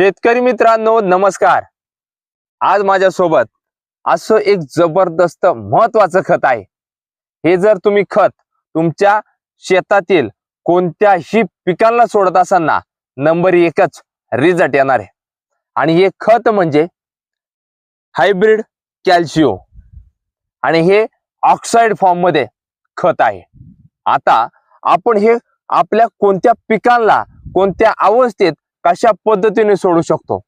शेतकरी मित्रांनो नमस्कार. आज माझ्यासोबत असं एक जबरदस्त महत्वाचं खत आहे. हे जर तुम्ही खत तुमच्या शेतातील कोणत्याही पिकांना सोडत असताना नंबर एकच रिझल्ट येणार आहे. आणि हे खत म्हणजे हायब्रिड कॅल्शिओ आणि हे ऑक्साईड फॉर्ममध्ये खत आहे. आता आपण हे आपल्या कोणत्या पिकांना कोणत्या अवस्थेत कशा पद्धतीने सोडू शकतो?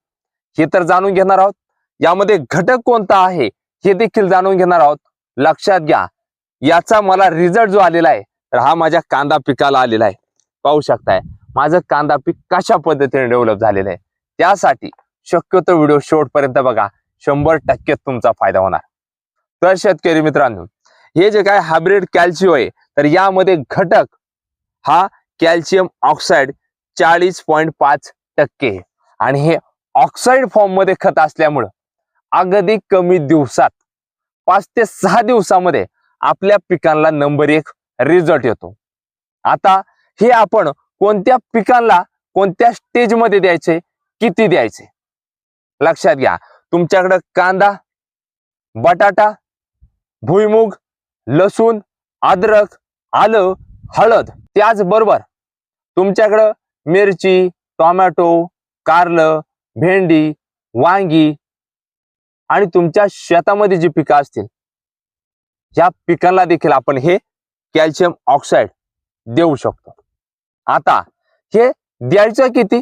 हे तर जाणून घेणार आहोत. यामध्ये घटक कोणता आहे? हे देखील जाणून घेणार आहोत. लक्षात घ्या. याचा मला रिझल्ट जो आलेला आहे तर हा माझ्या कांदा पिकाला आलेला आहे. पाहू शकताय. माझं कांदा पीक कशा पद्धतीने डेव्हलप झालेलं आहे? त्यासाठी शक्यतो व्हिडिओ शेवटपर्यंत बघा. शंभर टक्के तुमचा फायदा होणार. तर शेतकरी मित्रांनो हे जे काय हायब्रिड कॅल्शियम आहे तर यामध्ये घटक हा कॅल्शियम ऑक्साईड चाळीस पॉईंट पाच टक्के आणि हे ऑक्साईड फॉर्ममध्ये खत असल्यामुळं अगदी कमी दिवसात पाच ते सहा दिवसामध्ये आपल्या पिकांना नंबर एक रिझल्ट येतो. आता हे आपण कोणत्या पिकांना कोणत्या स्टेजमध्ये द्यायचे किती द्यायचे? लक्षात घ्या. तुमच्याकडं कांदा बटाटा भुईमुग लसूण अद्रक आलं हळद त्याचबरोबर तुमच्याकडं मिरची टोमॅटो कारलं भेंडी वांगी आणि तुमच्या शेतामध्ये जी पिकं असतील या पिकांना देखील आपण हे कॅल्शियम ऑक्साईड देऊ शकतो. आता हे द्यायचं किती?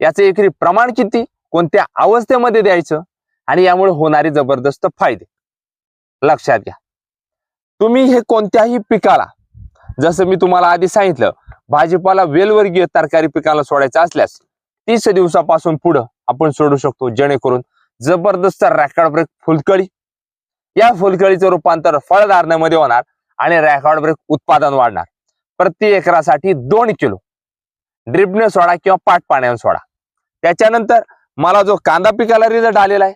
याचं एकरी प्रमाण किती? कोणत्या अवस्थेमध्ये द्यायचं? आणि यामुळे होणारे जबरदस्त फायदे. लक्षात घ्या. तुम्ही हे कोणत्याही पिकाला जसं मी तुम्हाला आधी सांगितलं भाजीपाला वेलवर्गीय तरकारी पिकाला सोडायचा असल्यास तीस दिवसापासून पुढं आपण सोडू शकतो. जेणेकरून जबरदस्त रॅकॉर्ड ब्रेक फुलकळी. या फुलकळीचं रूपांतर फळधारणेमध्ये होणार आणि रॅकॉर्ड ब्रेक उत्पादन वाढणार. प्रति एकरासाठी दोन किलो. ड्रिपने सोडा किंवा पाट पाण्याने सोडा. त्याच्यानंतर मला जो कांदा पिकाला रिझल्ट आलेला आहे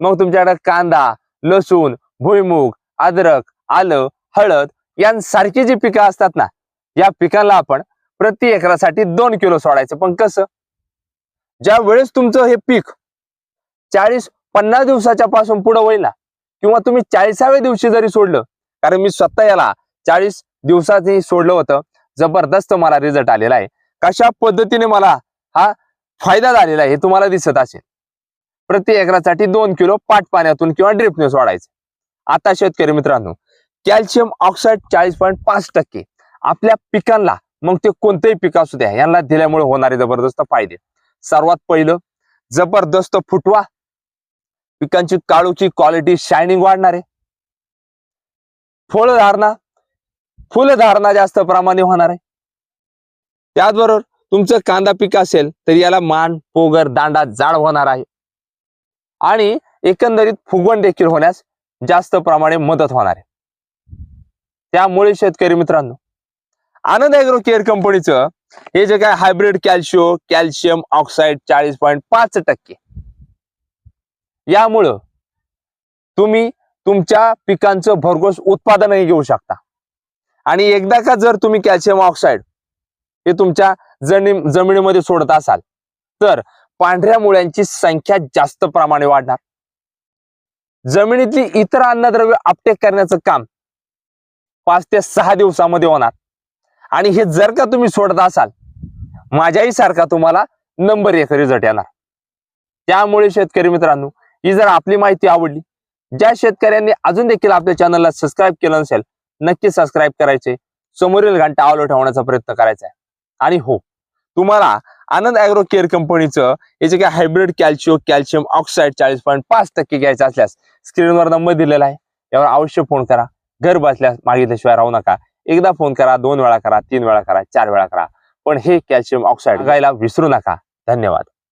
मग तुमच्याकडे कांदा लसूण भुईमुग अद्रक आलं हळद यांसारखी जी पिकं असतात ना या पिकांना आपण प्रति एकरासाठी दोन किलो सोडायचं. पण कसं? ज्या वेळेस तुमचं हे पीक चाळीस पन्नास दिवसाच्या पासून पुढे होईल ना किंवा तुम्ही चाळीसाव्या दिवशी जरी सोडलं कारण मी स्वतः याला चाळीस दिवसातही सोडलं होतं जबरदस्त मला रिझल्ट आलेला आहे. कशा पद्धतीने मला हा फायदा झालेला आहे हे तुम्हाला दिसत असेल. प्रति एकरासाठी दोन किलो पाट पाण्यातून किंवा ड्रिपने सोडायचं. आता शेतकरी मित्रांनो कॅल्शियम ऑक्साईड चाळीस पॉईंट पाच टक्के आपल्या पिकांना मग ते कोणतेही पीक असू द्या यांना दिल्यामुळे होणारे जबरदस्त फायदे. सर्वात पहिलं जबरदस्त फुटवा. पिकांची काळूची क्वालिटी शायनिंग वाढणार. आहे फळधारणा फुलधारणा जास्त प्रमाणे होणार. आहे त्याचबरोबर तुमचं कांदा पीक असेल तर याला मान पोगर दांडा जाड होणार आहे. आणि एकंदरीत फुगवण देखील होण्यास जास्त प्रमाणे मदत होणार आहे. त्यामुळे शेतकरी मित्रांनो आनंद ऍग्रो केअर कंपनीचं? हे जे काय हायब्रिड कॅल्शिओ कॅल्शियम ऑक्साईड चाळीस पॉईंट पाच टक्के. यामुळं तुम्ही तुमच्या पिकांचं भरघोस उत्पादनही घेऊ शकता. आणि एकदा का जर तुम्ही कॅल्शियम ऑक्साईड हे तुमच्या जमीन जमिनीमध्ये सोडत असाल तर पांढऱ्या मुळ्यांची संख्या जास्त प्रमाणे वाढणार. जमिनीतली इतर अन्नद्रव्य अपटेक करण्याचं काम पाच ते सहा दिवसामध्ये होणार. आणि हे जर का तुम्ही सोडत असाल माझ्याही सारखा तुम्हाला नंबर एक रिझल्ट येणार. त्यामुळे शेतकरी मित्रांनो ही जर आपली माहिती आवडली ज्या शेतकऱ्यांनी अजून देखील आपल्या चॅनलला सबस्क्राईब केलं नसेल नक्की सबस्क्राईब करायचे. समोरील घंटा ऑलो ठेवण्याचा प्रयत्न करायचा आहे. आणि हो तुम्हाला आनंद अॅग्रो केअर कंपनीचं हे जे काय हायब्रिड कॅल्शिओ कॅल्शियम ऑक्साईड चाळीस पॉईंट पाच टक्के घ्यायचं असल्यास स्क्रीनवर नंबर दिलेला आहे. यावर अवश्य फोन करा. घर बसल्यास मागितल्याशिवाय राहू नका. एकदा फोन करा दोन वेळा करा तीन वेळा करा चार वेळा करा. पण हे कॅल्शियम ऑक्साईड घ्यायला विसरू नका. धन्यवाद.